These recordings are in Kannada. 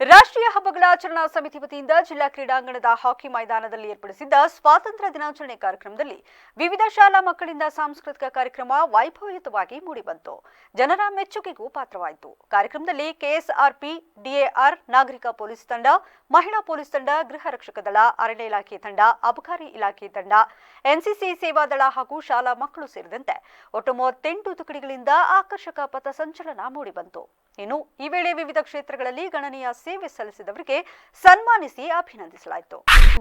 ರಾಷ್ಟ್ರೀಯ ಹಬ್ಬಗಳ ಆಚರಣಾ ಸಮಿತಿ ವತಿಯಿಂದ ಜಿಲ್ಲಾ ಕ್ರೀಡಾಂಗಣದ ಹಾಕಿ ಮೈದಾನದಲ್ಲಿ ಏರ್ಪಡಿಸಿದ್ದ ಸ್ವಾತಂತ್ರ್ಯ ದಿನಾಚರಣೆ ಕಾರ್ಯಕ್ರಮದಲ್ಲಿ ವಿವಿಧ ಶಾಲಾ ಮಕ್ಕಳಿಂದ ಸಾಂಸ್ಕೃತಿಕ ಕಾರ್ಯಕ್ರಮ ವೈಭವಯುತವಾಗಿ ಮೂಡಿಬಂತು. ಜನರ ಮೆಚ್ಚುಗೆಗೂ ಪಾತ್ರವಾಯಿತು. ಕಾರ್ಯಕ್ರಮದಲ್ಲಿ ಕೆಎಸ್ಆರ್ಪಿ, ಡಿಎಆರ್, ನಾಗರಿಕ ಪೊಲೀಸ್ ತಂಡ, ಮಹಿಳಾ ಪೊಲೀಸ್ ತಂಡ, ಗೃಹ ರಕ್ಷಕ ದಳ, ಅರಣ್ಯ ಇಲಾಖೆ ತಂಡ, ಅಬಕಾರಿ ಇಲಾಖೆ ತಂಡ, ಎನ್ಸಿಸಿ ಸೇವಾ ದಳ ಹಾಗೂ ಶಾಲಾ ಮಕ್ಕಳು ಸೇರಿದಂತೆ ಒಟ್ಟು ಮೂವತ್ತೆಂಟು ತುಕಡಿಗಳಿಂದ ಆಕರ್ಷಕ ಪಥಸಂಚಲನ ಮೂಡಿಬಂತು. ಇನ್ನು ಈ ವೇಳೆ ವಿವಿಧ ಕ್ಷೇತ್ರಗಳಲ್ಲಿ ಗಣನೀಯ ಸೇವೆ ಸಲ್ಲಿಸಿದವರಿಗೆ ಸನ್ಮಾನಿಸಿ ಅಭಿನಂದಿಸಲಾಯಿತು.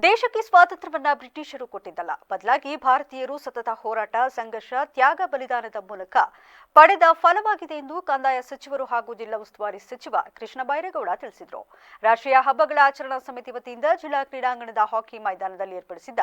ದೇಶಕ್ಕೆ ಸ್ವಾತಂತ್ರ್ಯವನ್ನ ಬ್ರಿಟಿಷರು ಕೊಟ್ಟಿದ್ದಲ್ಲ. ಬದಲಾಗಿ ಭಾರತೀಯರು ಸತತ ಹೋರಾಟ, ಸಂಘರ್ಷ, ತ್ಯಾಗ, ಬಲಿದಾನದ ಮೂಲಕ ಪಡೆದ ಫಲವಾಗಿದೆ ಎಂದು ಕಂದಾಯ ಸಚಿವರು ಹಾಗೂ ಜಿಲ್ಲಾ ಉಸ್ತುವಾರಿ ಸಚಿವ ಕೃಷ್ಣ ಬೈರೇಗೌಡ ತಿಳಿಸಿದರು. ರಾಷ್ಟ್ರೀಯ ಹಬ್ಬಗಳ ಆಚರಣಾ ಸಮಿತಿ ವತಿಯಿಂದ ಜಿಲ್ಲಾ ಕ್ರೀಡಾಂಗಣದ ಹಾಕಿ ಮೈದಾನದಲ್ಲಿ ಏರ್ಪಡಿಸಿದ್ದ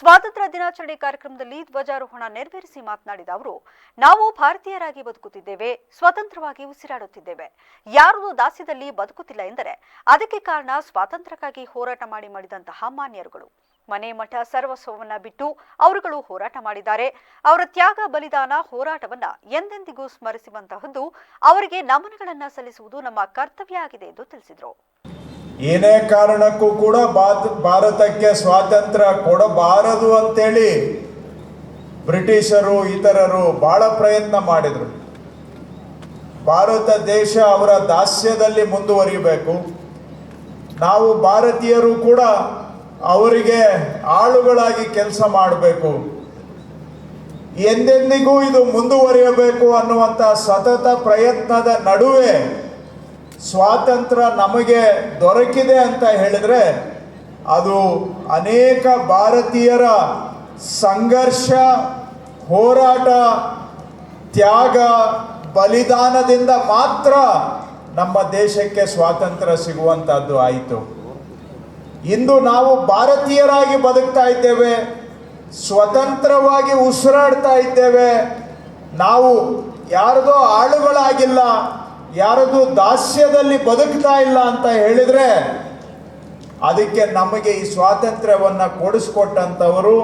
ಸ್ವಾತಂತ್ರ್ಯ ದಿನಾಚರಣೆ ಕಾರ್ಯಕ್ರಮದಲ್ಲಿ ಧ್ವಜಾರೋಹಣ ನೆರವೇರಿಸಿ ಮಾತನಾಡಿದ ಅವರು, ನಾವು ಭಾರತೀಯರಾಗಿ ಬದುಕುತ್ತಿದ್ದೇವೆ, ಸ್ವತಂತ್ರವಾಗಿ ಉಸಿರಾಡುತ್ತಿದ್ದೇವೆ. ಯಾರೂ ದಾಸ್ಯದಲ್ಲಿ ಬದುಕುತ್ತಿಲ್ಲ ಎಂದರೆ ಅದಕ್ಕೆ ಕಾರಣ ಸ್ವಾತಂತ್ರ್ಯಕ್ಕಾಗಿ ಹೋರಾಟ ಮಾಡಿ ಮಾಡಿದಂತಹ ಮಾನ್ಯರುಗಳು. ಮನೆ ಮಠ ಸರ್ವಸ್ವವನ್ನ ಬಿಟ್ಟು ಅವರುಗಳು ಹೋರಾಟ ಮಾಡಿದ್ದಾರೆ. ಅವರ ತ್ಯಾಗ ಬಲಿದಾನ ಹೋರಾಟವನ್ನ ಎಂದೆಂದಿಗೂ ಸ್ಮರಿಸುವಂತಹದ್ದು ಅವರಿಗೆ ನಮನಗಳನ್ನ ಸಲ್ಲಿಸುವುದು ನಮ್ಮ ಕರ್ತವ್ಯ ಆಗಿದೆ ಎಂದು ತಿಳಿಸಿದರು. ಏನೇ ಕಾರಣಕ್ಕೂ ಕೂಡ ಭಾರತಕ್ಕೆ ಸ್ವಾತಂತ್ರ್ಯ ಕೊಡಬಾರದು ಅಂತೇಳಿ ಬ್ರಿಟಿಷರು, ಇತರರು ಬಹಳ ಪ್ರಯತ್ನ ಮಾಡಿದರು. ಭಾರತ ದೇಶ ಅವರ ದಾಸ್ಯದಲ್ಲಿ ಮುಂದುವರಿಯಬೇಕು ನಾವು ಭಾರತೀಯರು ಕೂಡ ಅವರಿಗೆ ಆಳುಗಳಾಗಿ ಕೆಲಸ ಮಾಡಬೇಕು. ಎಂದೆಂದಿಗೂ ಇದು ಮುಂದುವರಿಯಬೇಕು ಅನ್ನುವಂಥ ಸತತ ಪ್ರಯತ್ನದ ನಡುವೆ ಸ್ವಾತಂತ್ರ್ಯ ನಮಗೆ ದೊರಕಿದೆ ಅಂತ ಹೇಳಿದರೆ ಅದು ಅನೇಕ ಭಾರತೀಯರ ಸಂಘರ್ಷ, ಹೋರಾಟ, ತ್ಯಾಗ ಬಲಿದಾನದಿಂದ ಮಾತ್ರ ನಮ್ಮ ದೇಶಕ್ಕೆ ಸ್ವಾತಂತ್ರ್ಯ ಸಿಗುವಂಥದ್ದು ಆಯಿತು. ಇಂದು ನಾವು ಭಾರತೀಯರಾಗಿ ಬದುಕ್ತಾ ಇದ್ದೇವೆ, ಸ್ವತಂತ್ರವಾಗಿ ಉಸಿರಾಡ್ತಾ ಇದ್ದೇವೆ. ನಾವು ಯಾರದೋ ಆಳುಗಳಾಗಿಲ್ಲ, ಯಾರದು ದಾಸ್ಯದಲ್ಲಿ ಬದುಕ್ತಾ ಇಲ್ಲ ಅಂತ ಹೇಳಿದ್ರೆ, ಅದಕ್ಕೆ ನಮಗೆ ಈ ಸ್ವಾತಂತ್ರ್ಯವನ್ನು ಕೊಡಿಸ್ಕೊಟ್ಟಂಥವರು